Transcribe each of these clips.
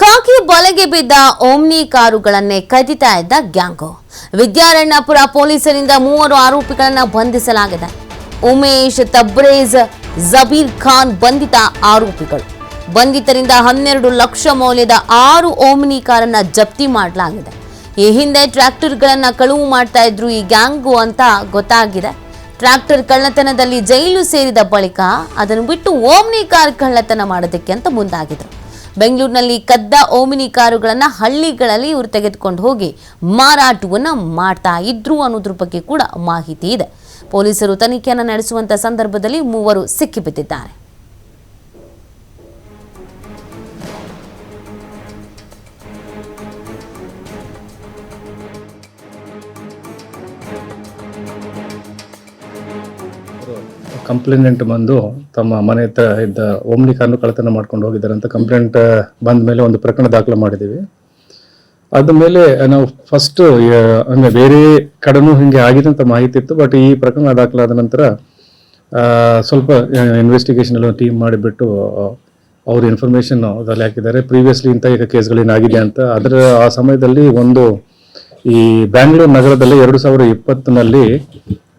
ಖಾಕಿ ಬಲೆಗೆ ಬಿದ್ದ ಓಮ್ನಿ ಕಾರುಗಳನ್ನೇ ಕದಿತಾ ಇದ್ದ ಗ್ಯಾಂಗು. ವಿದ್ಯಾರಣ್ಯಪುರ ಪೊಲೀಸರಿಂದ ಮೂವರು ಆರೋಪಿಗಳನ್ನ ಬಂಧಿಸಲಾಗಿದೆ. ಉಮೇಶ್ ತಬ್ರೇಜ್, ಜಬೀರ್ ಖಾನ್ ಬಂಧಿತ ಆರೋಪಿಗಳು. ಬಂಧಿತರಿಂದ ಹನ್ನೆರಡು ಲಕ್ಷ ಮೌಲ್ಯದ ಆರು ಓಮ್ನಿ ಕಾರನ್ನ ಜಪ್ತಿ ಮಾಡಲಾಗಿದೆ. ಈ ಹಿಂದೆ ಟ್ರ್ಯಾಕ್ಟರ್ಗಳನ್ನ ಕಳುವು ಮಾಡ್ತಾ ಇದ್ರು ಈ ಗ್ಯಾಂಗು ಅಂತ ಗೊತ್ತಾಗಿದೆ. ಟ್ರ್ಯಾಕ್ಟರ್ ಕಳ್ಳತನದಲ್ಲಿ ಜೈಲು ಸೇರಿದ ಬಳಿಕ ಅದನ್ನು ಬಿಟ್ಟು ಓಮ್ನಿ ಕಾರ್ ಕಳ್ಳತನ ಮಾಡೋದಕ್ಕೆ ಅಂತ ಮುಂದಾಗಿದ್ರು. ಬೆಂಗಳೂರಿನಲ್ಲಿ ಕದ್ದ ಓಮಿನಿ ಕಾರುಗಳನ್ನು ಹಳ್ಳಿಗಳಲ್ಲಿ ಇವರು ತೆಗೆದುಕೊಂಡು ಹೋಗಿ ಮಾರಾಟವನ್ನು ಮಾಡ್ತಾ ಇದ್ರು ಅನ್ನೋದ್ರ ಬಗ್ಗೆ ಕೂಡ ಮಾಹಿತಿ ಇದೆ. ಪೊಲೀಸರು ತನಿಖೆಯನ್ನು ನಡೆಸುವಂತ ಸಂದರ್ಭದಲ್ಲಿ ಮೂವರು ಸಿಕ್ಕಿಬಿದ್ದಿದ್ದಾರೆ ಕಂಪ್ಲೇಂಟ್ ಬಂದು ತಮ್ಮ ಮನೆ ಹತ್ರ ಇದ್ದ ಓಮ್ನಿ ಕಾರ್ನು ಕಳ್ಳತನ ಮಾಡ್ಕೊಂಡು ಹೋಗಿದ್ದಾರೆ ಅಂತ ಕಂಪ್ಲೇಂಟ್ ಬಂದ ಮೇಲೆ ಒಂದು ಪ್ರಕರಣ ದಾಖಲು ಮಾಡಿದ್ದೀವಿ. ಅದ ಮೇಲೆ ನಾವು ಫಸ್ಟ್ ಅಂದ್ರೆ ಬೇರೆ ಕಡೆನೂ ಹಿಂಗೆ ಆಗಿದೆ ಅಂತ ಮಾಹಿತಿ ಇತ್ತು ಬಟ್ ಈ ಪ್ರಕರಣ ದಾಖಲಾದ ನಂತರ ಸ್ವಲ್ಪ ಇನ್ವೆಸ್ಟಿಗೇಷನ್ ಎಲ್ಲ ಟೀಮ್ ಮಾಡಿಬಿಟ್ಟು ಅವ್ರ ಇನ್ಫಾರ್ಮೇಶನ್ ಅದರಲ್ಲಿ ಹಾಕಿದ್ದಾರೆ. ಪ್ರೀವಿಯಸ್ಲಿ ಇಂಥ ಈಗ ಕೇಸ್ಗಳೇನಾಗಿದೆ ಅಂತ, ಅದರ, ಆ ಸಮಯದಲ್ಲಿ ಒಂದು ಈ ಬ್ಯಾಂಗ್ಳೂರು ನಗರದಲ್ಲಿ ಎರಡು ಸಾವಿರದ ಇಪ್ಪತ್ತಿನಲ್ಲಿ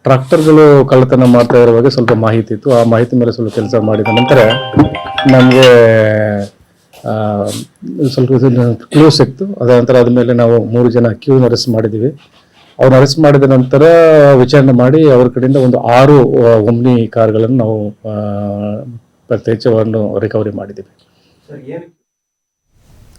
ಟ್ರಾಕ್ಟರ್ಗಳು ಕಳ್ಳತನ ಮಾಡ್ತಾ ಬಗ್ಗೆ ಸ್ವಲ್ಪ ಮಾಹಿತಿ ಇತ್ತು. ಆ ಮಾಹಿತಿ ಮೇಲೆ ಸ್ವಲ್ಪ ಕೆಲಸ ಮಾಡಿದ ನಂತರ ನಮಗೆ ಸ್ವಲ್ಪ ಕ್ಲೂ ಸಿಕ್ತು. ಅದ ನಂತರ ಆದಮೇಲೆ ನಾವು ಮೂರು ಜನ ಕ್ಯೂನ ಅರೆಸ್ಟ್ ಮಾಡಿದ್ದೀವಿ ಅವ್ರನ್ನ ಅರೆಸ್ಟ್ ಮಾಡಿದ ನಂತರ ವಿಚಾರಣೆ ಮಾಡಿ ಅವ್ರ ಕಡೆಯಿಂದ ಒಂದು ಆರು ಒಮ್ನಿ ಕಾರ್ಗಳನ್ನು ನಾವು ಪ್ರತ್ಯೇಕವನ್ನು ರಿಕವರಿ ಮಾಡಿದ್ದೀವಿ